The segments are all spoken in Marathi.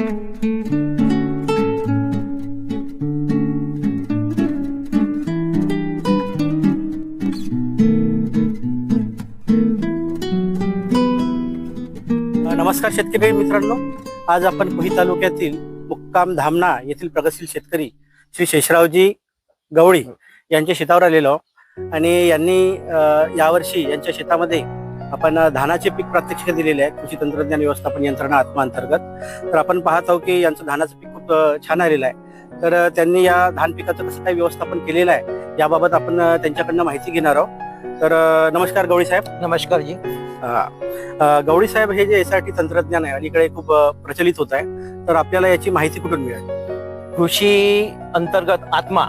नमस्कार शेतकरी मित्रांनो आज आपण पुही तालुक्यातील मुक्काम धामणा येथील प्रगतशील शेतकरी श्री शेषरावजी गवळी यांच्या शेतावर आलेलो आहोत. आणि यांनी यावर्षी यांच्या शेतामध्ये आपण धानाचे पीक प्रात्यक्षिक दिलेले आहे कृषी तंत्रज्ञान व्यवस्थापन यंत्रणा आत्मा अंतर्गत तर आपण पाहत आहोत की यांचं धानाचं पीक खूप छान आलेलं आहे. तर त्यांनी या धान पिकाचं कसं काय व्यवस्थापन केलेलं आहे याबाबत आपण त्यांच्याकडनं माहिती घेणार आहोत. तर नमस्कार गवळी साहेब. नमस्कार जी. गवळी साहेब हे जे एस आर टी तंत्रज्ञान आहे अलीकडे खूप प्रचलित होत आहे. तर आपल्याला याची माहिती कुठून मिळेल? कृषी अंतर्गत आत्मा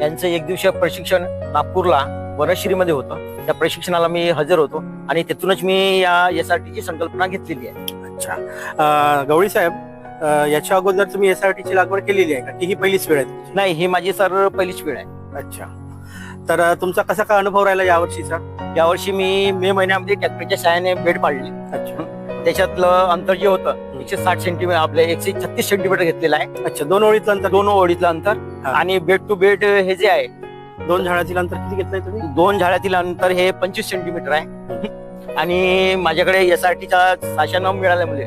यांचं एक दिवसीय प्रशिक्षण नागपूरला वनश्रीमध्ये होतं. त्या प्रशिक्षणाला मी हजर होतो आणि तिथूनच मी या एस आर ची संकल्पना घेतलेली आहे. अच्छा. गवळी साहेब याच्या अगोदर तुम्ही एस आर टी ची लागवड केलेली आहे का? की ही पहिलीच वेळ आहे? नाही ही माझी सर पहिलीच वेळ आहे. अच्छा. तर तुमचा कसा काय अनुभव राहिला यावर्षीचा? यावर्षी मी मे महिन्यामध्ये ट्रॅक्टरच्या सहाय्याने बेड पाडली. अच्छा. त्याच्यातलं अंतर जे होतं एकशे साठ सेंटीमीटर आपले एकशे छत्तीस सेंटीमीटर घेतलेलं आहे. अच्छा दोन ओळीतलं अंतर? दोन ओळीतलं अंतर. आणि बेड टू बेड हे जे आहे दोन झाडातील अंतर किती घेतलंय तुम्ही? दोन झाडातील अंतर हे पंचवीस सेंटीमीटर आहे. आणि माझ्याकडे एस आर टीचा साशा न मिळाल्यामुळे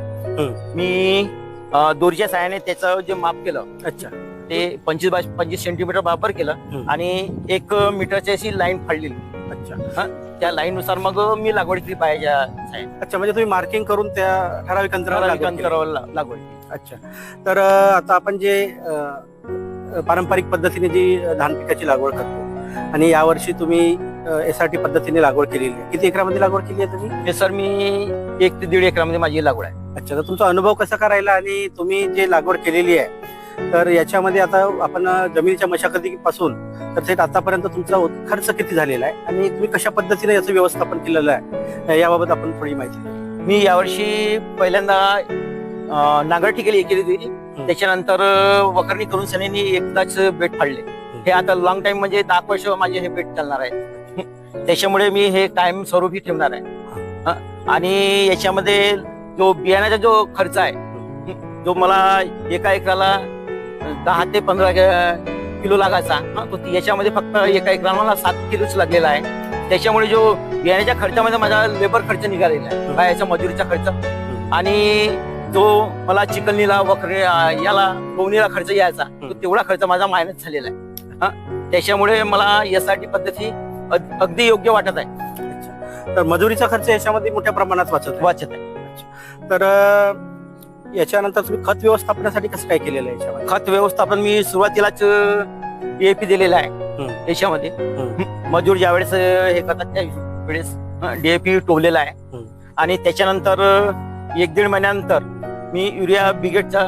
मी दोरीच्या साहाय्याने त्याचं जे माप केलं अच्छा. ते पंचवीस बाय पंचवीस सेंटीमीटर वापर केलं. आणि एक मीटरची अशी लाईन फाडलेली. अच्छा. त्या लाईन नुसार मग मी लागवड केली पाहिजे अच्छा म्हणजे तुम्ही मार्किंग करून त्या ठराविक अंतरावर. अंतरावर लागवड. अच्छा. तर आता आपण जे पारंपरिक पद्धतीने जी धान पिकाची लागवड करतो आणि यावर्षी तुम्ही एस आर टी पद्धतीने लागवड केलेली आहे. किती एकरामध्ये लागवड केली आहे तुम्ही? हे सर मी एक ते दीड एकरामध्ये माझी लागवड आहे. अच्छा तर तुमचा अनुभव कसा काय राहिला आणि तुम्ही जे लागवड केलेली आहे तर याच्यामध्ये आता आपण जमिनीच्या मशागतीपासून तर थेट आतापर्यंत तुमचा खर्च किती झालेला आहे आणि तुम्ही कशा पद्धतीने याचं व्यवस्थापन केलेलं आहे? याबाबत आपण थोडी माहिती. मी यावर्षी पहिल्यांदा अ, नांगरटी केली केली होती त्याच्यानंतर अ, वखरणी करून सनेनी एकदाच बेट फाडले. हे आता लॉंग टाइम म्हणजे दहा वर्ष माझे हे भेट चालणार आहे. त्याच्यामुळे मी हे कायम स्वरूपी ठेवणार आहे. आणि याच्यामध्ये जो बियाण्याचा जो खर्च आहे जो मला एका एकराला दहा ते पंधरा किलो लागायचा तो याच्यामध्ये फक्त एका एकराला मला सात किलोच लागलेला आहे. त्याच्यामुळे जो बियाण्याच्या खर्चामध्ये माझा लेबर खर्च निघालेला आहे बायाचा मजुरीचा खर्च. आणि जो मला चिकलनीला वखरे याला गवणीला खर्च यायचा तो तेवढा खर्च माझा मायनस झालेला आहे. त्याच्यामुळे मला यासाठी पद्धती अग- अगदी योग्य वाटत आहे. तर मजुरीचा खर्च याच्यामध्ये मोठ्या प्रमाणात वाचत. वाचत आहे. तर याच्यानंतर तुम्ही खत व्यवस्थापनासाठी कसं काय केलेलं आहे याच्यामध्ये? खत व्यवस्थापन मी सुरुवातीलाच डीएपी दिलेला आहे. याच्यामध्ये. मजूर ज्या वेळेस हे करतात त्या वेळेस डीएपी टोवलेला आहे. आणि त्याच्यानंतर एक दीड महिन्यानंतर मी युरिया बिगेटचा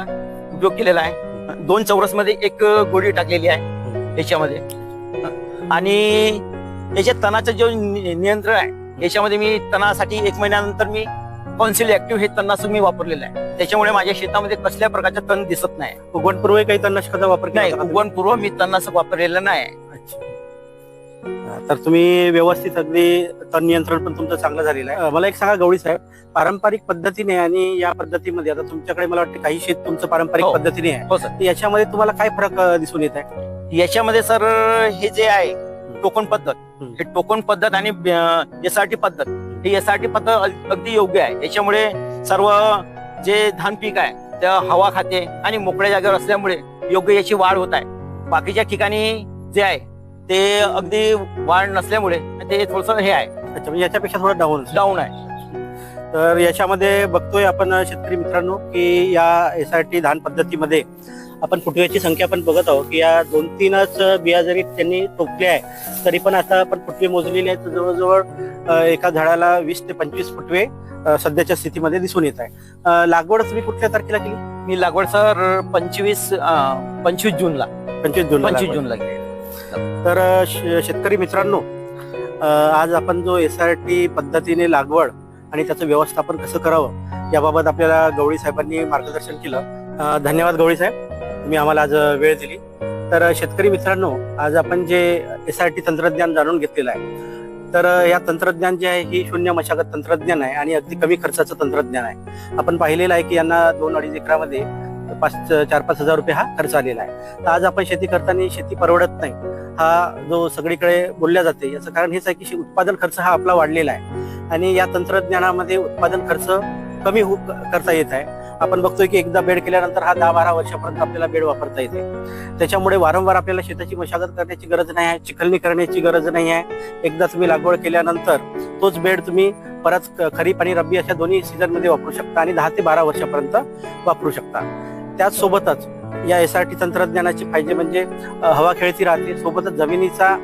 उपयोग केलेला आहे. दोन चौरसमध्ये एक गोळी टाकलेली आहे. याच्यामध्ये. आणि याच्या तणाचं जो नियंत्रण आहे याच्यामध्ये मी तणासाठी एक महिन्यानंतर मी कॉन्सिल ऍक्टिव्ह हे तणाचं मी वापरलेलं आहे. त्याच्यामुळे माझ्या शेतामध्ये कसल्या प्रकारचं तण दिसत नाही. उगवणपूर्वी काही तणनाशकाचा वापर नाही? उगवणपूर्व मी तणनाशक वापरलेलं नाही. तर तुम्ही व्यवस्थित अगदी तण नियंत्रण पण तुमचं चांगलं झालेलं आहे. मला एक सांगा गवळी साहेब पारंपरिक पद्धतीने आणि या पद्धतीमध्ये आता तुमच्याकडे मला वाटतं काही शेत तुमचं पारंपरिक हो. पद्धतीने आहे. हो याच्यामध्ये तुम्हाला काय फरक दिसून येत आहे? याच्यामध्ये सर हे जे आहे टोकन पद्धत. हे टोकन पद्धत आणि एसआरटी पद्धत ही एसआरटी पद्धत अग- अगदी योग्य आहे. याच्यामुळे सर्व जे धान पीक आहे त्या हवा खाते आणि मोकळ्या जागेवर असल्यामुळे योग्य याची वाढ होत आहे. बाकीच्या ठिकाणी जे आहे ते अगदी वाढ नसल्यामुळे ते थोडस हे आहे. अच्छा म्हणजे याच्यापेक्षा थोडं डाऊन डाऊन आहे. तर याच्यामध्ये बघतोय आपण शेतकरी मित्रांनो की या एस आर टी धान पद्धतीमध्ये आपण फुटव्याची संख्या पण बघत आहोत की या दोन तीनच बिया जरी त्यांनी टोकल्या आहे तरी पण आता आपण फुटवे मोजलेले आहेत. तर जवळजवळ एका झाडाला वीस ते पंचवीस फुटवे सध्याच्या स्थितीमध्ये दिसून येत आहे. लागवड तुम्ही कुठल्या तारखेला केली? मी लागवड सर पंचवीस पंचवीस जूनला. पंचवीस जून पंचवीस जूनला तर शेतकरी मित्रांनो आज आपण जो एस आर टी पद्धतीने लागवड आणि त्याचं व्यवस्थापन कसं करावं याबाबत आपल्याला गवळी साहेबांनी मार्गदर्शन केलं. धन्यवाद गवळी साहेब. तुम्ही आम्हाला आज वेळ दिली. तर शेतकरी मित्रांनो आज आपण जे एस आर टी तंत्रज्ञान जाणून घेतलेलं आहे तर या तंत्रज्ञान जे आहे ही शून्य मशागत तंत्रज्ञान आहे आणि अगदी कमी खर्चाचं तंत्रज्ञान आहे. आपण पाहिलेलं आहे की यांना दोन अडीच एकरामध्ये पाच चार पाच हजार रुपये हा खर्च आलेला आहे. तर आज आपण शेती करताना शेती परवडत नाही हा जो सगळीकडे बोलल्या जाते याचं कारण हेच आहे की उत्पादन खर्च हा आपला वाढलेला आहे. आणि या तंत्रज्ञानामध्ये उत्पादन खर्च कमी हो करता येत आहे. आपण बघतोय की एकदा बेड केल्यानंतर हा दहा बारा वर्षापर्यंत आपल्याला बेड वापरता येते. त्याच्यामुळे वारंवार आपल्याला शेताची मशागत करण्याची गरज नाही आहे चिखलणी करण्याची गरज नाही आहे. एकदा तुम्ही लागवड केल्यानंतर तोच बेड तुम्ही परत खरीप आणि रब्बी अशा दोन्ही सीझनमध्ये वापरू शकता आणि दहा ते बारा वर्षापर्यंत वापरू शकता. त्याचसोबतच या एस आर टी तंत्रज्ञानाचे फायदे म्हणजे हवा खेळती राहते. सोबतच जमिनीचा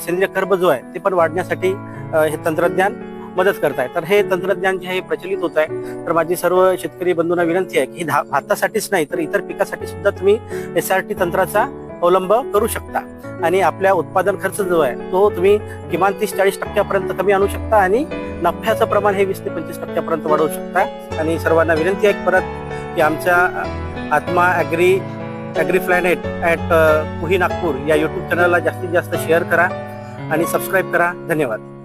सेंद्रिय कर्ब जो आहे ते पण वाढण्यासाठी हे तंत्रज्ञान मदत करत आहे तर हे तंत्रज्ञान जे आहे प्रचलित होत आहे. तर माझी सर्व शेतकरी बंधूंना विनंती आहे की धा- भातासाठीच नाही तर इतर पिकासाठी सुद्धा तुम्ही एस आर टी तंत्राचा अवलंब करू शकता. आणि आपल्या उत्पादन खर्च जो आहे तो तुम्ही किमान तीस चाळीस टक्क्यापर्यंत कमी आणू शकता आणि नफ्याचं प्रमाण हे वीस ते पंचवीस टक्क्यापर्यंत वाढवू शकता. आणि सर्वांना विनंती आहे परत की आमच्या आत्मा agri agri planet at Kuhi Nagpur या यूट्यूब चॅनलला जास्तीत जास्त शेअर करा आणि सबस्क्राईब करा. धन्यवाद.